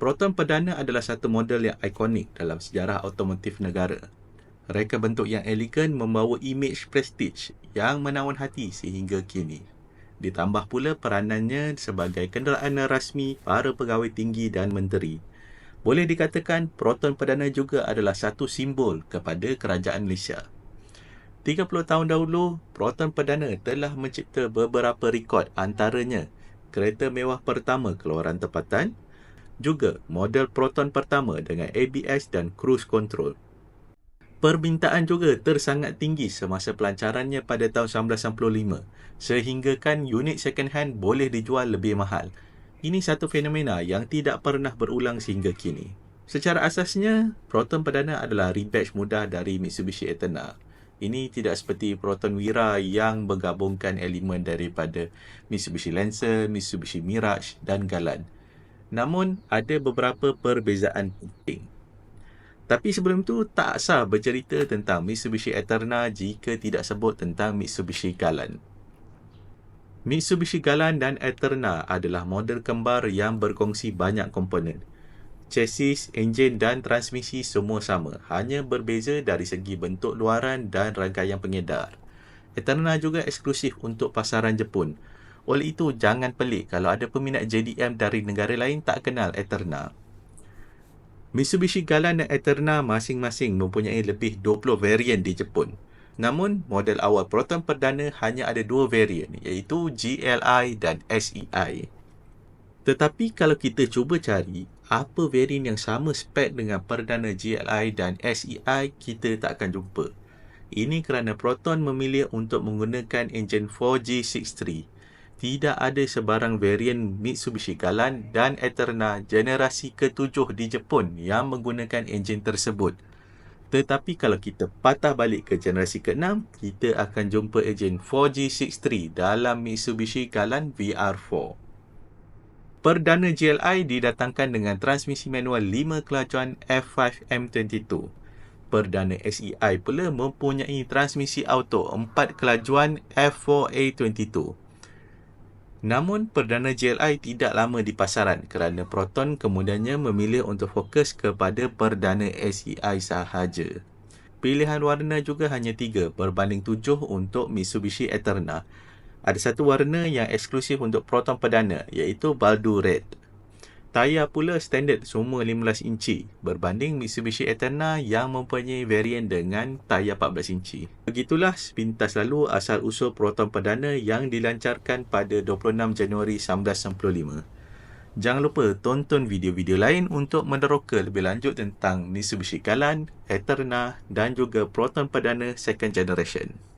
Proton perdana adalah satu model yang ikonik dalam sejarah automotif negara. Reka bentuk yang elegan membawa imej prestige yang menawan hati sehingga kini. Ditambah pula peranannya sebagai kenderaan rasmi para pegawai tinggi dan menteri. Boleh dikatakan Proton perdana juga adalah satu simbol kepada kerajaan Malaysia. 30 tahun dahulu, Proton perdana telah mencipta beberapa rekod antaranya kereta mewah pertama keluaran tempatan, juga model Proton pertama dengan ABS dan cruise control. Permintaan juga tersangat tinggi semasa pelancarannya pada tahun 1995 sehinggakan unit second hand boleh dijual lebih mahal. Ini satu fenomena yang tidak pernah berulang sehingga kini. Secara asasnya, Proton perdana adalah rebadge mudah dari Mitsubishi Eterna. Ini tidak seperti Proton Wira yang menggabungkan elemen daripada Mitsubishi Lancer, Mitsubishi Mirage dan Galant. Namun, ada beberapa perbezaan penting. Tapi sebelum itu, tak sah bercerita tentang Mitsubishi Eterna jika tidak sebut tentang Mitsubishi Galant. Mitsubishi Galant dan Eterna adalah model kembar yang berkongsi banyak komponen. Chassis, enjin dan transmisi semua sama, hanya berbeza dari segi bentuk luaran dan rangkaian pengedar. Eterna juga eksklusif untuk pasaran Jepun. Oleh itu, jangan pelik kalau ada peminat JDM dari negara lain tak kenal Eterna. Mitsubishi Galant dan Eterna masing-masing mempunyai lebih 20 varian di Jepun. Namun, model awal Proton perdana hanya ada dua varian iaitu GLI dan SEI. Tetapi kalau kita cuba cari apa varian yang sama spek dengan perdana GLI dan SEI, kita tak akan jumpa. Ini kerana Proton memilih untuk menggunakan enjin 4G63. Tidak ada sebarang varian Mitsubishi Galant dan Eterna generasi ketujuh di Jepun yang menggunakan enjin tersebut. Tetapi kalau kita patah balik ke generasi ke-6, kita akan jumpa enjin 4G63 dalam Mitsubishi Galant VR4. Perdana GLI didatangkan dengan transmisi manual 5 kelajuan F5M22. Perdana SEI pula mempunyai transmisi auto 4 kelajuan F4A22. Namun, Perdana GLI tidak lama di pasaran kerana Proton kemudiannya memilih untuk fokus kepada Perdana SEI sahaja. Pilihan warna juga hanya tiga berbanding tujuh untuk Mitsubishi Eterna. Ada satu warna yang eksklusif untuk Proton Perdana iaitu Baldu Red. Tayar pula standard semua 15 inci berbanding Mitsubishi Eterna yang mempunyai varian dengan tayar 14 inci. Begitulah sepintas lalu asal-usul Proton Perdana yang dilancarkan pada 26 Januari 1995. Jangan lupa tonton video-video lain untuk meneroka lebih lanjut tentang Mitsubishi Galant, Eterna dan juga Proton Perdana Second Generation.